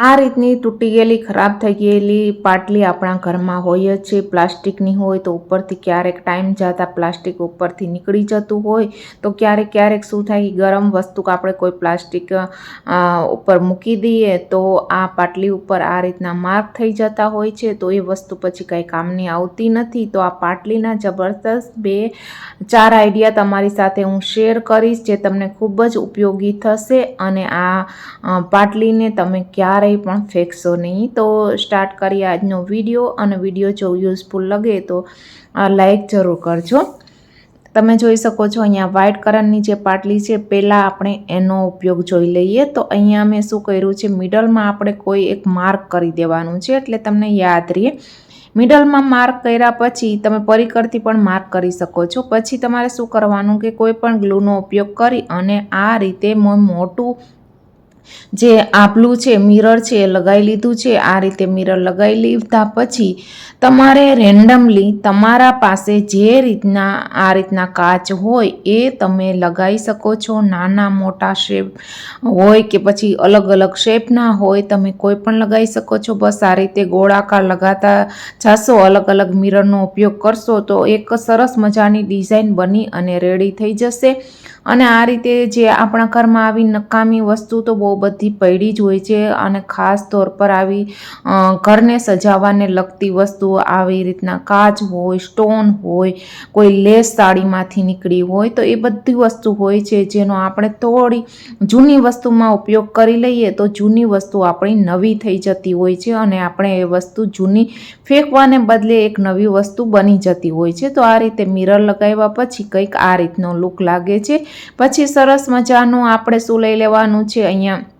આ રીતની તૂટી ગયેલી, ખરાબ થઈ ગયેલી પાટલી આપણા ઘરમાં હોય જ છે. પ્લાસ્ટિકની હોય તો ઉપરથી ક્યારેક ટાઈમ જતાં પ્લાસ્ટિક ઉપરથી નીકળી જતું હોય તો ક્યારેક ક્યારેક શું થાય ગરમ વસ્તુ આપણે કોઈ પ્લાસ્ટિક ઉપર મૂકી દઈએ તો આ પાટલી ઉપર આ રીતના માર્ક થઈ જતા હોય છે તો એ વસ્તુ પછી કંઈ કામની આવતી નથી. તો આ પાટલીના જબરદસ્ત બે, ચાર આઈડિયા તમારી સાથે હું શેર કરીશ જે તમને ખૂબ જ ઉપયોગી થશે અને આ પાટલીને તમે ક્યારેય પણ ફેંકશો નહીં. તો સ્ટાર્ટ કરીએ આજનો વીડિયો અને વીડિયો જો યુઝફુલ લગે તો લાઈક જરૂર કરજો. તમે જોઈ શકો છો અહીંયા વ્હાઇટ કલરની જે પાટલી છે, પહેલાં આપણે એનો ઉપયોગ જોઈ લઈએ. તો અહીંયા મેં શું કર્યું છે મિડલમાં આપણે કોઈ એક માર્ક કરી દેવાનું છે, એટલે તમને યાદ રહે. મિડલમાં માર્ક કર્યા પછી તમે પરિકરથી પણ માર્ક કરી શકો છો. પછી તમારે શું કરવાનું કે કોઈ પણ ગ્લુનો ઉપયોગ કરી અને આ રીતે મોટું જે આપલું છે મિરર છે, એ લગાવી લીધું છે, આ રીતે મિરર લગાવી લીધા પછી તમારે રેન્ડમલી તમારા પાસે જે રીતના આ રીતના કાચ હોય એ તમે લગાવી શકો છો. નાના, મોટા શેપ હોય કે પછી અલગ અલગ શેપના હોય તમે કોઈ પણ લગાવી શકો છો. બસ આ રીતે ગોળાકાર લગાતા જશો, અલગ અલગ મિરરનો ઉપયોગ કરશો તો એક સરસ મજાની ડિઝાઇન બની અને રેડી થઈ જશે. અને આ રીતે જે આપણા ઘરમાં આવી નકામી વસ્તુ તો બહુ બધી પડી જ હોય છે અને ખાસ તौर પર આવી ઘરને સજાવવાને લગતી વસ્તુઓ આવી રીતના કાચ હોય, સ્ટોન હોય, કોઈ લેસ સાડીમાંથી નીકળી હોય, તો એ બધી વસ્તુ હોય છે જેનો આપણે થોડી જૂની વસ્તુમાં ઉપયોગ કરી લઈએ તો જૂની વસ્તુ આપણી નવી થઈ જતી હોય છે અને આપણે એ વસ્તુ જૂની ફેંકવાને બદલે એક નવી વસ્તુ બની જતી હોય છે. તો આ રીતે મિરર લગાવ્યા પછી કંઈક આ રીતનો લુક લાગે છે. પછી સરસ મજાનું આપણે શું લઈ લેવાનું છે અહીંયા?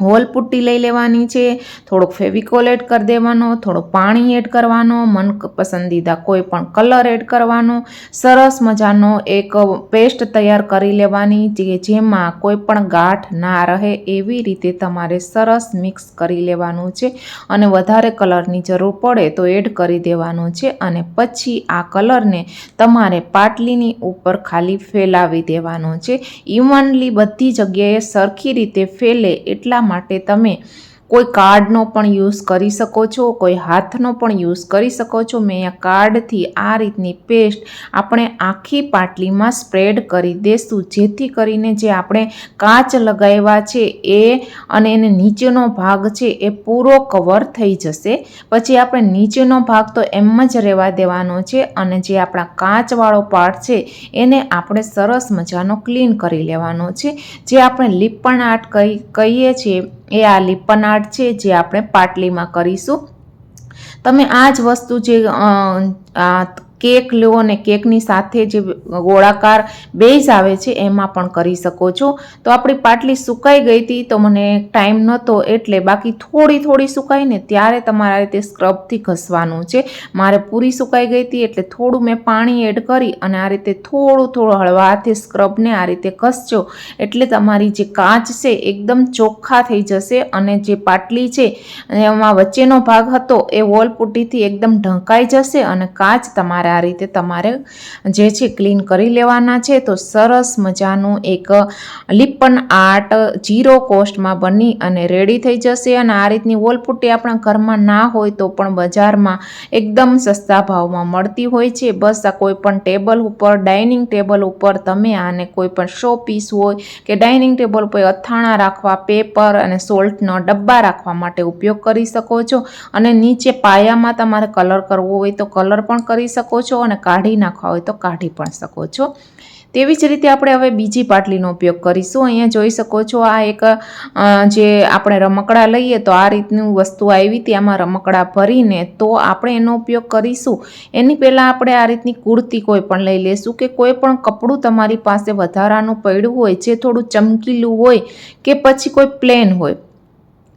હોલ પુટ્ટી લઈ લેવાની છે, થોડોક ફેવિકોલ એડ કરી દેવાનો, થોડો પાણી એડ કરવાનો, મન પસંદીદા કોઈ પણ કલર એડ કરવાનો, સરસ મજાનો એક પેસ્ટ તૈયાર કરી લેવાની, જે જેમાં કોઈ પણ ગાંઠ ના રહે એવી રીતે તમારે સરસ મિક્સ કરી લેવાનું છે અને વધારે કલરની જરૂર પડે તો એડ કરી દેવાનું છે અને પછી આ કલરને તમારે પાટલીની ઉપર ખાલી ફેલાવી દેવાનો છે. ઇવનલી બધી જગ્યાએ સરખી રીતે ફેલે એટલા માટે તમે કોઈ કાર્ડનો પણ યુઝ કરી શકો છો, કોઈ હાથનો પણ યુઝ કરી શકો છો. મેં આ કાર્ડથી આ રીતની પેસ્ટ આપણે આખી પાટલીમાં સ્પ્રેડ કરી દેશું. જેથી કરીને જે આપણે કાચ લગાવ્યા છે એ અને એને નીચેનો ભાગ છે એ પૂરો કવર થઈ જશે. પછી આપણે નીચેનો ભાગ તો એમ જ રહેવા દેવાનો છે અને જે આપણા કાચવાળો પાર્ટ છે એને આપણે સરસ મજાનો ક્લીન કરી લેવાનો છે. જે આપણે લીપણ આર્ટ કહી કહીએ છીએ એ આ લીપણ આર્ટ છે જે આપણે પાટલીમાં કરીશું. તમે આ જ વસ્તુ જે કેક લો અને કેકની સાથે જે ગોળાકાર બેઝ આવે છે, એમાં પણ કરી શકો છો. તો આપણી પાટલી સુકાઈ ગઈ હતી, તો મને ટાઈમ નહોતો એટલે બાકી થોડી થોડી સુકાઈ ને ત્યારે તમારે રીતે સ્ક્રબથી ઘસવાનું છે. મારે પૂરી સુકાઈ ગઈ હતી એટલે થોડું મેં પાણી એડ કરી અને આ રીતે થોડું થોડું હળવા હાથે સ્ક્રબને આ રીતે ઘસજો. એટલે તમારી જે કાચ છે, એકદમ ચોખ્ખા થઈ જશે અને જે પાટલી છે, એમાં વચ્ચેનો ભાગ હતો, એ વોલ પુટ્ટીથી એકદમ ઢંકાઈ જશે અને કાચ તમારે આ રીતે તમારે જે છે ક્લીન કરી લેવાના છે. તો સરસ મજાનું એક લિપન આર્ટ જીરો કોસ્ટમાં બની અને રેડી થઈ જશે. અને આ રીતની વોલપુટ્ટી આપણા ઘરમાં ના હોય તો પણ બજારમાં એકદમ સસ્તા ભાવમાં મળતી હોય છે. બસ આ કોઈ પણ ટેબલ ઉપર, ડાઇનિંગ ટેબલ ઉપર તમે આને કોઈ પણ શો પીસ હોય કે ડાઇનિંગ ટેબલ ઉપર અથાણા રાખવા, પેપર અને સોલ્ટનો ડબ્બા રાખવા માટે ઉપયોગ કરી શકો છો. અને નીચે પાયામાં તમારે કલર કરવો હોય તો કલર પણ કરી શકો છો અને કાઢી નાખવા હોય તો કાઢી પણ શકો છો. તેવી જ રીતે આપણે હવે બીજી પાટલીનો ઉપયોગ કરીશું. અહીંયા જોઈ શકો છો આ એક જે આપણે રમકડા લઈએ તો આ રીતનું વસ્તુ આવી હતી. આમાં રમકડા ભરીને તો આપણે એનો ઉપયોગ કરીશું. એની પહેલાં આપણે આ રીતની કુર્તી કોઈ પણ લઈ લેશું કે કોઈ પણ કપડું તમારી પાસે વધારાનું પડ્યું હોય, જે થોડું ચમકીલું હોય કે પછી કોઈ પ્લેન હોય.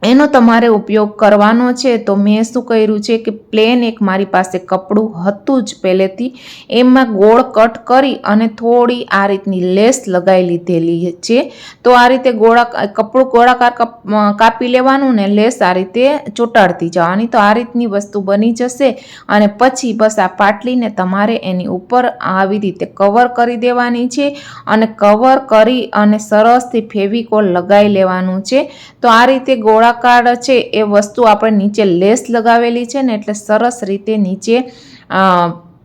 એનો તમારે ઉપયોગ કરવાનો છે તો મેં શું કર્યું છે કે પ્લેન એક મારી પાસે કપડું હતું જ પહેલેથી. એમાં ગોળ કટ કરી અને થોડી આ રીતની લેસ લગાવી લીધેલી છે. તો આ રીતે ગોળા, કપડું ગોળાકાર કપ- લેવાનું ને લેસ આ રીતે ચોંટાડતી જવાની. તો આ રીતની વસ્તુ બની જશે અને પછી બસ આ પાટલીને તમારે એની ઉપર આવી રીતે કવર કરી દેવાની છે અને કવર કરી અને સરસથી ફેવિકોલ લગાવી લેવાનું છે. તો આ રીતે ગોળા ગોળાકાર છે એ વસ્તુ આપણે નીચે લેસ લગાવેલી છે ને એટલે સરસ રીતે નીચે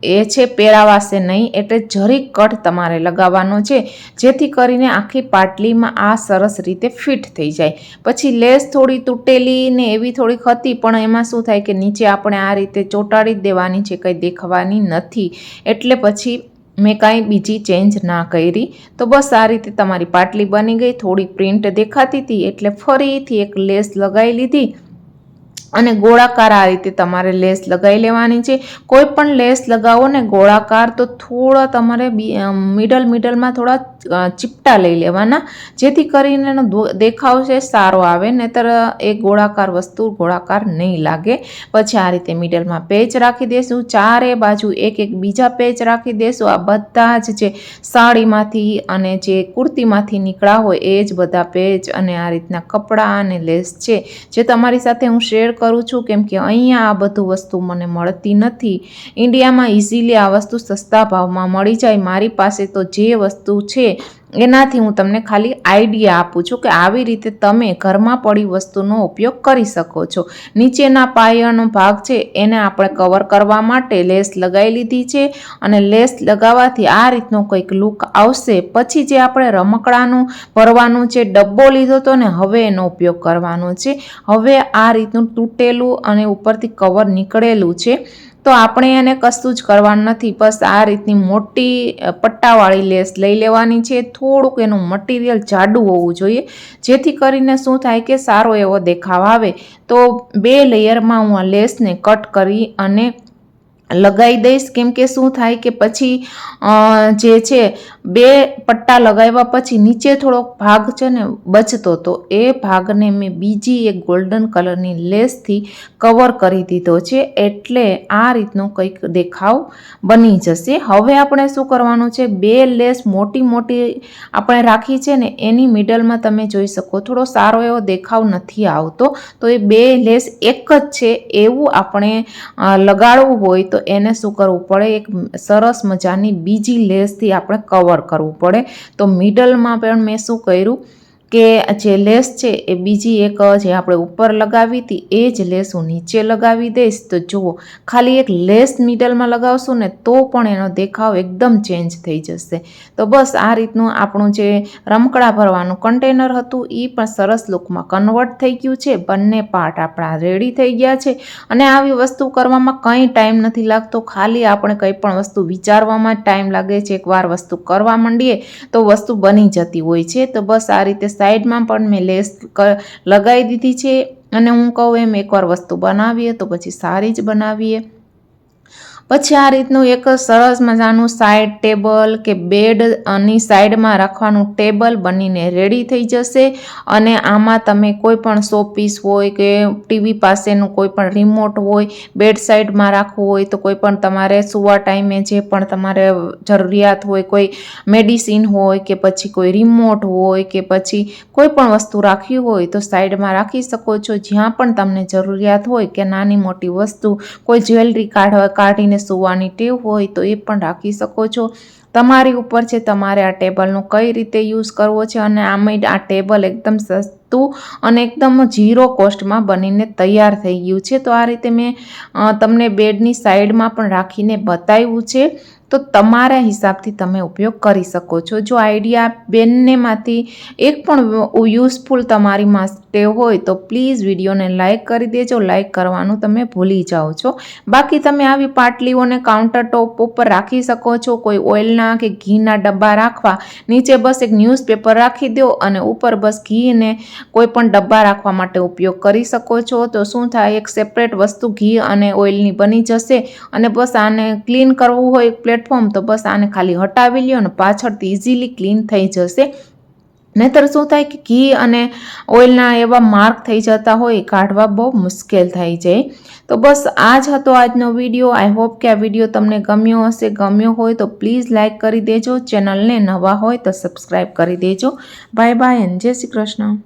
એ છે પહેરાવાશે નહીં એટલે જરી કટ તમારે લગાવવાનો છે, જેથી કરીને આખી પાટલીમાં આ સરસ રીતે ફિટ થઈ જાય. પછી લેસ થોડી તૂટેલી ને એવી થોડીક હતી પણ એમાં શું થાય કે નીચે આપણે આ રીતે ચોંટાડી દેવાની છે, કંઈ દેખવાની નથી. એટલે પછી મેં કાંઈ બીજી ચેન્જ ના કરી. તો બસ આ રીતે તમારી પાટલી બની ગઈ. થોડી પ્રિન્ટ દેખાતી હતી એટલે ફરીથી એક લેસ લગાવી લીધી. અને ગોળાકાર આ રીતે તમારે લેસ લગાવી લેવાની છે. કોઈ પણ લેસ લગાવો ને ગોળાકાર તો થોડા તમારે મિડલ મિડલમાં થોડા ચીપટા લઈ લેવાના. જેથી કરીને એનો દેખાવ છે સારો આવે, નહીતર એ ગોળાકાર વસ્તુ ગોળાકાર નહીં લાગે. પછી આ રીતે મિડલમાં પેચ રાખી દેશું. ચારે બાજુ એક એક બીજા પેચ રાખી દેશું. આ બધા જ જે સાડીમાંથી અને જે કુર્તીમાંથી નીકળ્યા હોય, એ જ બધા પેચ અને આ રીતના કપડાં અને લેસ છે, જે તમારી સાથે હું શેર કરું છું. કેમ કે અહીંયા આ બધું વસ્તુ મને મળતી નથી. ઇન્ડિયામાં ઇઝીલી આ વસ્તુ સસ્તા ભાવમાં મળી જાય. મારી પાસે તો જે વસ્તુ છે એનાથી હું તમને ખાલી આઈડિયા આપું છું કે આવી રીતે તમે ઘરમાં પડી વસ્તુનો ઉપયોગ કરી શકો છો. નીચેના પાયાનો ભાગ છે, એને આપણે કવર કરવા માટે લેસ લગાવી લીધી છે અને લેસ લગાવવાથી આ રીતનો કંઈક લુક આવશે. પછી જે આપણે રમકડાનું ભરવાનું છે, ડબ્બો લીધો હતો ને હવે એનો ઉપયોગ કરવાનો છે. હવે આ રીતનું તૂટેલું અને ઉપરથી કવર નીકળેલું છે. તો આપણે એને કશું જ કરવાનું નથી. બસ આ રીતની મોટી પટ્ટાવાળી લેસ લઈ લેવાની છે. થોડુંક એનું મટીરિયલ જાડું હોવું જોઈએ. જેથી કરીને શું થાય કે સારો એવો દેખાવ આવે. તો બે લેયરમાં હું આ લેસને કટ કરી અને લગાવી દઈશ. કેમ કે શું થાય કે પછી જે છે બે પટ્ટા લગાવ્યા પછી નીચે થોડોક ભાગ છે ને બચતો, તો એ ભાગને મેં બીજી એક ગોલ્ડન કલરની લેસથી કવર કરી દીધો છે. એટલે આ રીતનો કંઈક દેખાવ બની જશે. હવે આપણે શું કરવાનું છે? બે લેસ મોટી મોટી આપણે રાખી છે ને એની મિડલમાં તમે જોઈ શકો, થોડો સારો એવો દેખાવ નથી આવતો. તો એ બે લેસ એક જ છે, એવું આપણે લગાડવું હોય તો એને શું કરવું પડે? એક સરસ મજાની બીજી લેસથી આપણે કવર કરવું પડે. તો મિડલમાં પણ મેં શું કર્યું? કે જે લેસ છે એ બીજી એક, જે આપણે ઉપર લગાવી હતી, એ જ લેસ હું નીચે લગાવી દઈશ. તો જુઓ, ખાલી એક લેસ મિડલમાં લગાવશું ને તો પણ એનો દેખાવ એકદમ ચેન્જ થઈ જશે. તો બસ આ રીતનું આપણું જે રમકડા ભરવાનું કન્ટેનર હતું એ પણ સરસ લુકમાં કન્વર્ટ થઈ ગયું છે. બંને પાર્ટ આપણા રેડી થઈ ગયા છે. અને આવી વસ્તુ કરવામાં કંઈ ટાઈમ નથી લાગતો. ખાલી આપણે કંઈ પણ વસ્તુ વિચારવામાં ટાઈમ લાગે છે. એકવાર વસ્તુ કરવા માંડીએ તો વસ્તુ બની જતી હોય છે. તો બસ આ રીતે સાઈડમાં પણ મેં લેસ લગાવી દીધી છે. અને હું કહું એમ, એકવાર વસ્તુ બનાવીએ તો પછી સારી જ બનાવીએ. પછી આ રીતનું એક સરસ મજાનું સાઈડ ટેબલ કે બેડની સાઈડમાં રાખવાનું ટેબલ બનીને રેડી થઈ જશે. અને આમાં તમે કોઈ પણ શોપીસ હોય કે ટીવી પાસેનું કોઈ પણ રિમોટ હોય બેડ સાઈડમાં રાખવું હોય તો કોઈ પણ તમારે સુવા ટાઈમે જે પણ તમારે જરૂરિયાત હોય, કોઈ મેડિસિન હોય કે પછી કોઈ રિમોટ હોય કે પછી કોઈ પણ વસ્તુ રાખવી હોય તો સાઈડમાં રાખી શકો છો. જ્યાં પણ તમને જરૂરિયાત હોય કે નાની મોટી વસ્તુ, કોઈ જ્વેલરી કાઢવા કાઢીને સુવાની ટેવ હોય તો એ પણ રાખી શકો છો. તમારી ઉપર છે, તમારે આ ટેબલનો કઈ રીતે યુઝ કરવો છે અને આમાં આ ટેબલ એકદમ સસ્તું અને એકદમ ઝીરો કોસ્ટમાં બનીને તૈયાર થઈ ગયું છે. તો આ રીતે મેં તમને બેડની સાઈડમાં પણ રાખીને બતાવ્યું છે. તો તમારા હિસાબથી તમે ઉપયોગ કરી શકો છો. જો આઈડિયા બેનનેમાંથી એક પણ યુઝફુલ તમારી માટે હોય તો પ્લીઝ વિડીયોને લાઇક કરી દેજો. લાઇક કરવાનું તમે ભૂલી જાઓ છો. બાકી તમે આવી પાટલીઓને કાઉન્ટર ટોપ ઉપર રાખી શકો છો. કોઈ ઓઇલના કે ઘીના ડબ્બા રાખવા. નીચે બસ એક ન્યૂઝપેપર રાખી દો અને ઉપર બસ ઘીને કોઈ પણ ડબ્બા રાખવા માટે ઉપયોગ કરી શકો છો. તો શું થાય? એક સેપરેટ વસ્તુ ઘી અને ઓઇલની બની જશે અને બસ આને ક્લીન કરવું હોય પ્લેટફોર્મ તો બસ આને ખાલી હટાવી લ્યો અને પાછળથી ઇઝીલી ક્લીન થઈ જશે. નહીતર શું થાય કે ઘી અને ઓઇલના એવા માર્ક થઈ જતા હોય કાઢવા બહુ મુશ્કેલ થઈ જાય તો બસ આ જ હતો આજનો વીડિયો. આઈ હોપ કે આ વીડિયો તમને ગમ્યો હશે. ગમ્યો હોય તો પ્લીઝ લાઇક કરી દેજો. ચેનલને નવા હોય તો સબસ્ક્રાઈબ કરી દેજો. બાય બાય એન્ડ જય શ્રી કૃષ્ણ.